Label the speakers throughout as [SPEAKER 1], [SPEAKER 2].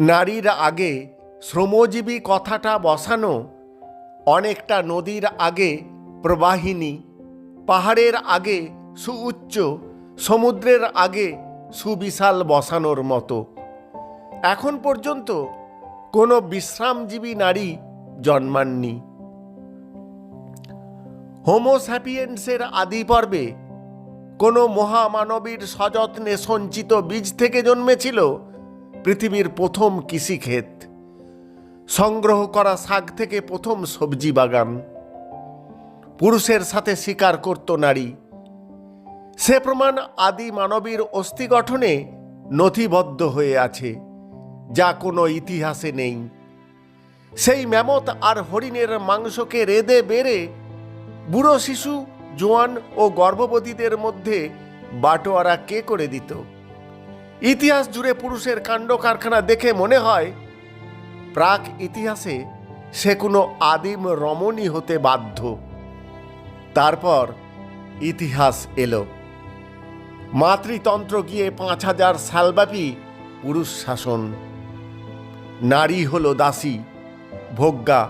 [SPEAKER 1] নারীর আগে শ্রমজীবী কথাটা বসানো, অনেকটা নদীর আগে প্রবাহিনী, পাহাড়ের আগে সুউচ্চ, সমুদ্রের আগে সুবিশাল বসানোর মতো। এখন পর্যন্ত কোনো বিশ্রামজীবী নারী জন্মাননি। হোমোস্যাপিয়েন্সের আদি পর্বে কোনো মহামানবীর সযত্নে সঞ্চিত বীজ থেকে জন্মেছিল পৃথিবীর প্রথম কৃষিক্ষেত। সংগ্রহ করা শাক থেকে প্রথম সবজি বাগান। পুরুষের সাথে শিকার করত নারী। সে প্রমাণ আদি মানবীর অস্থি গঠনে নথিবদ্ধ হয়ে আছে, যা কোনো ইতিহাসে নেই। সেই ম্যামত আর হরিণের মাংসকে রেদে বেড়ে বুড়ো শিশু, জোয়ান ও গর্ভবতীদের মধ্যে বাটোয়ারা কে করে দিত? ইতিহাস জুড়ে পুরুষের কাণ্ড কারখানা দেখে মনে হয়, প্রাক ইতিহাসে সে কোনো আদিম রমণী হতে বাধ্য। তারপর ইতিহাস এলো। মাতৃতন্ত্র গিয়ে পাঁচ হাজার সালব্যাপী পুরুষ শাসন। নারী হল দাসী, ভোগ্যা,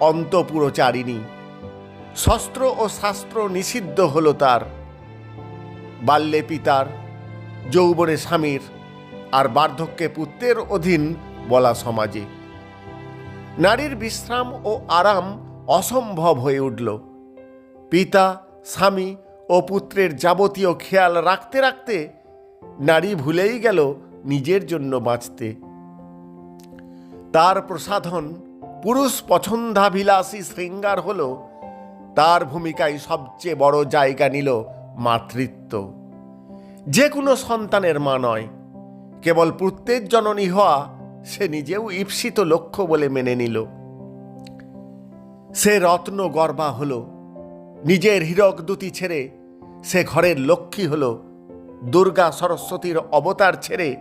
[SPEAKER 1] অন্তপুরচারিণী। শস্ত্র ও শাস্ত্র নিষিদ্ধ হল তার। বাল্যে পিতার যৌবনে স্বামীর আর বার্ধক্যে পুত্রের অধীন বলা সমাজে। নারীর বিশ্রাম ও আরাম অসম্ভব হয়ে উঠল। পিতা, স্বামী ও পুত্রের যাবতীয় খেয়াল রাখতে রাখতে নারী ভুলেই গেল নিজের জন্য বাঁচতে। তার প্রসাধন পুরুষ পছন্দাভিলাষী শৃঙ্গার হল, তার ভূমিকায় সবচেয়ে বড় জায়গা নিল মাতৃত্ব। যে কোনো সন্তানের মা নয়। কেবল পুত্রের জননী হওয়া সে নিজেও ঈপ্সিত লক্ষ্য বলে মেনে নিল। সে রত্ন গর্বা হল, নিজের হীরক দুতি ছেড়ে সে ঘরের লক্ষ্মী হল, দুর্গা সরস্বতীর অবতার ছেড়ে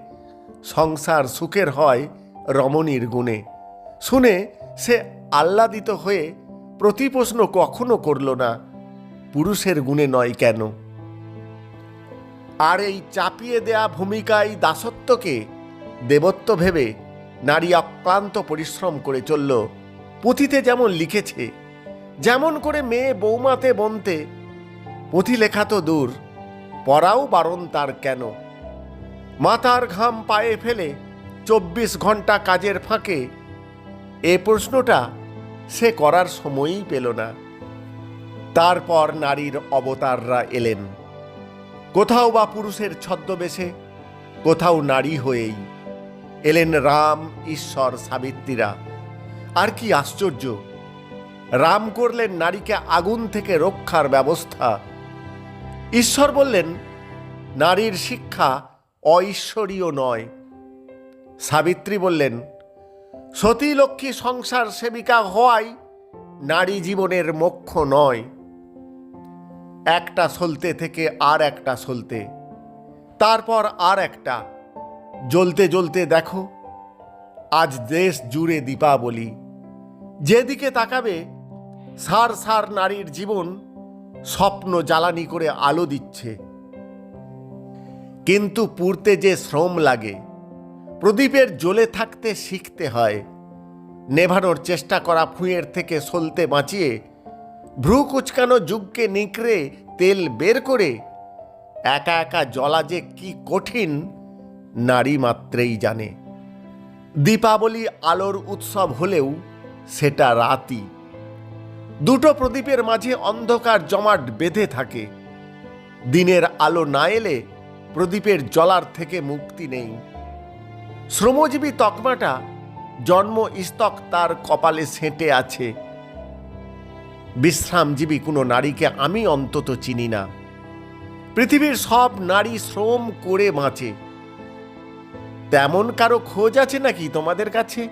[SPEAKER 1] সংসার সুখের হয় রমণীর গুণে। শুনে সে আহ্লাদিত হয়ে প্রতিপ্রশ্ন কখনো করল না, পুরুষের গুণে নয় কেন? আর এই চাপিয়ে দেয়া ভূমিকায় দাসত্বকে দেবত্ব ভেবে নারী অক্লান্ত পরিশ্রম করে চলল। পুঁথিতে যেমন লিখেছে, যেমন করে মেয়ে বৌমাতে বনতে, পুঁথি লেখা তো দূর, পড়াও বারণ তার কেন? মাথার ঘাম পায়ে ফেলে চব্বিশ ঘণ্টা কাজের ফাঁকে এ প্রশ্নটা সে করার সময়ই পেল না। তারপর নারীর অবতাররা এলেন। কোথাও বা পুরুষের ছদ্মবেশে, কোথাও নারী হয়েই এলেন রাম ঈশ্বর সাবিত্রীরা। আর কি আশ্চর্য, রাম করলেন নারীকে আগুন থেকে রক্ষার ব্যবস্থা। ঈশ্বর বললেন, নারীর শিক্ষা অঈশ্বরীয় নয়। সাবিত্রী বললেন সতী লক্ষ্মী সংসার সেবিকা হওয়াই নারী জীবনের মোক্ষ নয়। একটা সলতে থেকে আর একটা সলতে, তারপর আর একটা, জ্বলতে জ্বলতে দেখো, আজ দেশ জুড়ে দীপাবলি। যেদিকে তাকাবে, সার সার নারীর জীবন স্বপ্ন জ্বালানি করে আলো দিচ্ছে। কিন্তু পুড়তে যে শ্রম লাগে, প্রদীপের জ্বলে থাকতে শিখতে হয়, নেভানোর চেষ্টা করা ফুঁয়ের থেকে সলতে বাঁচিয়ে ভ্রু কুচকানো যুগকে নিকড়ে তেল বের করে একা একা জ্বলা যে কি কঠিন, নারী মাত্রেই জানে। দীপাবলি আলোর উৎসব হলেও সেটা রাতই। দুটো প্রদীপের মাঝে অন্ধকার জমাট বেঁধে থাকে। দিনের আলো না এলে প্রদীপের জলার থেকে মুক্তি নেই। শ্রমজীবী তকমাটা জন্ম ইস্তক তার কপালে সেঁটে আছে। বিশ্রামজীবী কোনো নারীকে আমি অন্তত চিনি না। পৃথিবীর সব নারী শ্রম করে বাঁচে। তেমন কারও খোঁজ আছে নাকি তোমাদের কাছে?